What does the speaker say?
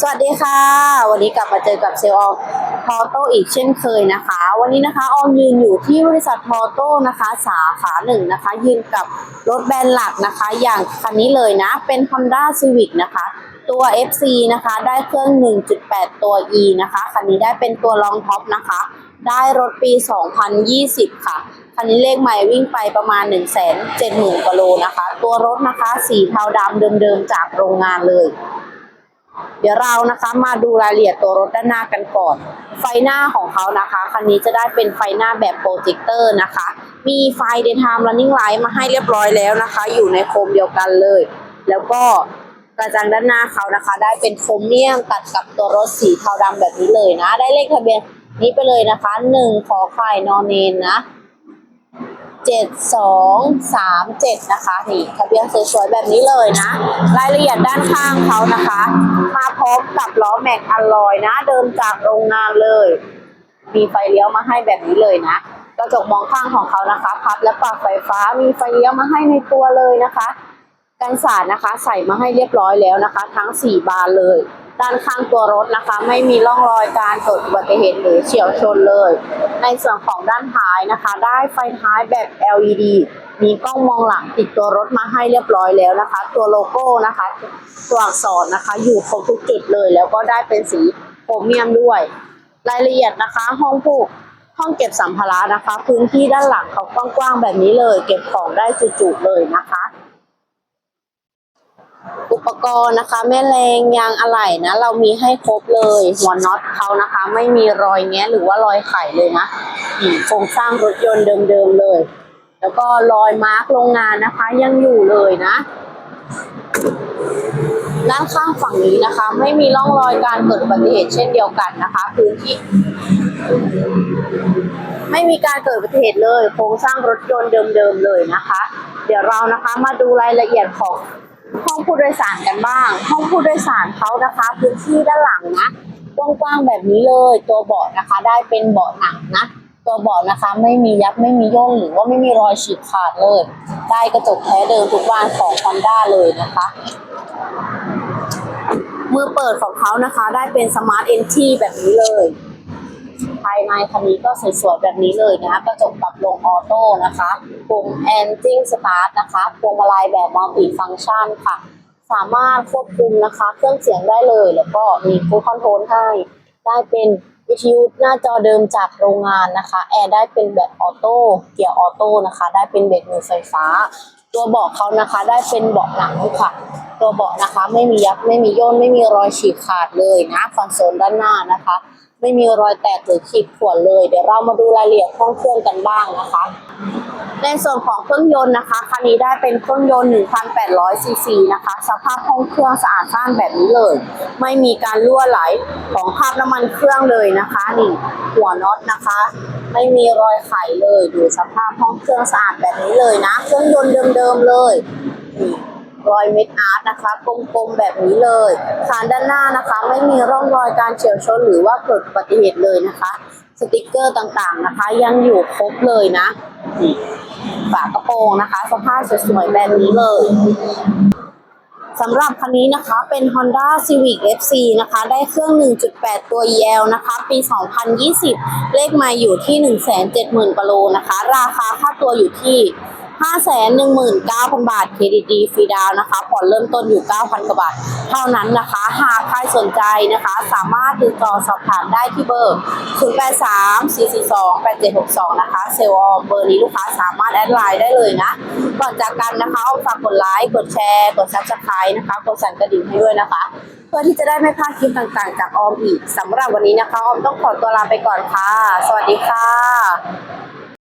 สวัสดีค่ะ วันนี้กลับมาเจอกับเซลล์ออมทอโต้อีกเช่นเคยนะคะ วันนี้นะคะออมยืนอยู่ที่บริษัททอโต้นะคะ สาขาหนึ่งนะคะ ยืนกับรถแบรนด์หลักนะคะ อย่างคันนี้เลยนะ เป็น Honda Civic นะคะ ตัว FC นะคะ ได้เครื่อง 1.8 ตัว E นะคะคันนี้ได้เป็นตัวรองท็อปนะคะ ได้รถปี 2020 ค่ะคันนี้เลขใหม่วิ่งไปประมาณ 1 7 0 0 0 0กิโลนะคะ ตัวรถนะคะ สีเทาดำเดิมๆจากโรงงานเลย เดี๋ยวเรานะคะมาดูรายละเอียดตัวรถด้านหน้ากันก่อน ไฟหน้าของเขานะคะคันนี้จะได้เป็นไฟหน้าแบบโปรเจคเตอร์นะคะ มีไฟ daytime running light มาให้เรียบร้อยแล้วนะคะ อยู่ในโคมเดียวกันเลย แล้วก็กระจังด้านหน้าเขานะคะ ได้เป็นโครเมียมตัดกับตัวรถสีเทาดำแบบนี้เลยนะ ได้เลขทะเบียนนี้ไปเลยนะคะหนึ่งขอไข่นอนเนนนะ เจ็ดสองสามเจ็ดนะคะ นี่ทะเบียนสวยๆแบบนี้เลยนะ รายละเอียดด้านข้างเขานะคะ มาพร้อมกับล้อแม็กอลลอยนะ เดิมจากโรงงานเลย มีไฟเลี้ยวมาให้แบบนี้เลยนะกระจกมองข้างของเขานะคะพับและปรับไฟฟ้ามีไฟเลี้ยวมาให้ในตัวเลยนะคะ กันสาดนะคะ ใส่มาให้เรียบร้อยแล้วนะคะ ทั้ง 4 บานเลย ด้านข้างตัวรถนะคะ ไม่มีร่องรอยการเกิดอุบัติเหตุหรือเฉียวชนเลย ในส่วนของด้านท้ายนะคะ ได้ไฟท้ายแบบ LED มีกล้องมองหลังติดตัวรถมาให้เรียบร้อยแล้วนะคะ ตัวโลโก้นะคะ ตัวอักษรนะคะอยู่ครบทุกจุดเลย แล้วก็ได้เป็นสีโครเมียมด้วย รายละเอียดนะคะ ห้องผูกห้องเก็บสัมภาระนะคะ พื้นที่ด้านหลังเขากว้างๆแบบนี้เลย เก็บของได้จุๆเลยนะคะ ปกรณ์นะคะ แม่แรงยางอะไหล่นะ เรามีให้ครบเลยหัวน็อตเขานะคะ ไม่มีรอยแงะหรือว่ารอยไขเลยนะโครงสร้างรถยนต์เดิมๆเลย แล้วก็รอยมาร์กโรงงานนะคะ ยังอยู่เลยนะด้านข้างฝั่งนี้นะคะ ไม่มีร่องรอยการเกิดอุบัติเหตุเช่นเดียวกันนะคะ พื้นที่ ไม่มีการเกิดอุบัติเหตุเลย โครงสร้างรถยนต์เดิมๆเลยนะคะ เดี๋ยวเรานะคะมาดูรายละเอียดของ ห้องผู้โดยสารกันบ้าง ห้องผู้โดยสารเขานะคะพื้นที่ด้านหลังนะกว้างๆแบบนี้เลย ตัวเบาะนะคะ ได้เป็นเบาะหนังนะตัวเบาะนะคะไม่มียับไม่มีย่นหรือว่าไม่มีรอยฉีกขาดเลย ได้กระจกแท้เดิมทุกบานของ Honda เลยนะคะมือเปิดของเขานะคะ ได้เป็นสมาร์ทเอนทีแบบนี้เลย ภายในคันนี้ก็สวยๆแบบนี้เลยนะกระจกปรับลงออโต้นะคะปุ่มแอนจิ้งสตาร์ทนะคะพวงมาลัยแบบมัลติฟังก์ชันค่ะ สามารถควบคุมนะคะ เครื่องเสียงได้เลย แล้วก็มีฟูลคอนโทรลให้ ได้เป็นวิทยุหน้าจอเดิมจากโรงงานนะคะ แอร์ได้เป็นแบบออโต้เกียร์ออโต้นะคะ ได้เป็นเบรกมือไฟฟ้า ตัวเบาะเขานะคะได้เป็นเบาะหนังค่ะ ตัวเบาะนะคะไม่มียับไม่มีย่นไม่มีรอยฉีกขาดเลยนะคอนโซลด้านหน้านะคะ ไม่มีรอยแตกหรือขีดข่วนเลย เดี๋ยวเรามาดูรายละเอียดห้องเครื่องกันบ้างนะคะ ในส่วนของเครื่องยนต์นะคะคันนี้ได้เป็นเครื่องยนต์ 1,800 ซีซีนะคะ สภาพห้องเครื่องสะอาดสะอ้านแบบนี้เลย ไม่มีการรั่วไหลของคราบน้ำมันเครื่องเลยนะคะนี่หัวน็อตนะคะ ไม่มีรอยไขเลยดูสภาพห้องเครื่องสะอาดแบบนี้เลยนะ เครื่องยนต์เดิมๆเลยนี่ รอยเม็ดอาร์ตนะคะกลมๆแบบนี้เลยคานด้านหน้านะคะ ไม่มีร่องรอยการเฉียวชนหรือว่าเกิดอุบัติเหตุเลยนะคะ สติกเกอร์ต่างๆนะคะ ยังอยู่ครบเลยนะฝากระโปรงนะคะ สภาพสวยๆแบบนี้เลยสำหรับคันนี้นะคะเป็น Honda Civic FC นะคะ ได้เครื่อง 1.8 ตัว EL นะคะ ปี 2020 เลขมาอยู่ที่ 170,000กิโลนะคะ ราคาค่าตัวอยู่ที่ 519,000 บาท เครดิตดีฟรีดาวนะคะ ผ่อนเริ่มต้นอยู่ 9,000 กว่าบาท เท่านั้นนะคะ หากใครสนใจนะคะ สามารถติดต่อสอบถามได้ที่เบอร์ 0834428762 นะคะ เซลล์ออมเบอร์นี้ลูกค้าสามารถแอดไลน์ได้เลยนะ ก่อนจากกันนะคะฝากกดไลค์ กดแชร์ กดซับสไครต์นะคะ กดสั่นกระดิ่งให้ด้วยนะคะ เพื่อที่จะได้ไม่พลาดคลิปต่างๆ จากออมอีกสำหรับวันนี้นะคะ ออมต้องขอตัวลาไปก่อนค่ะ สวัสดีค่ะ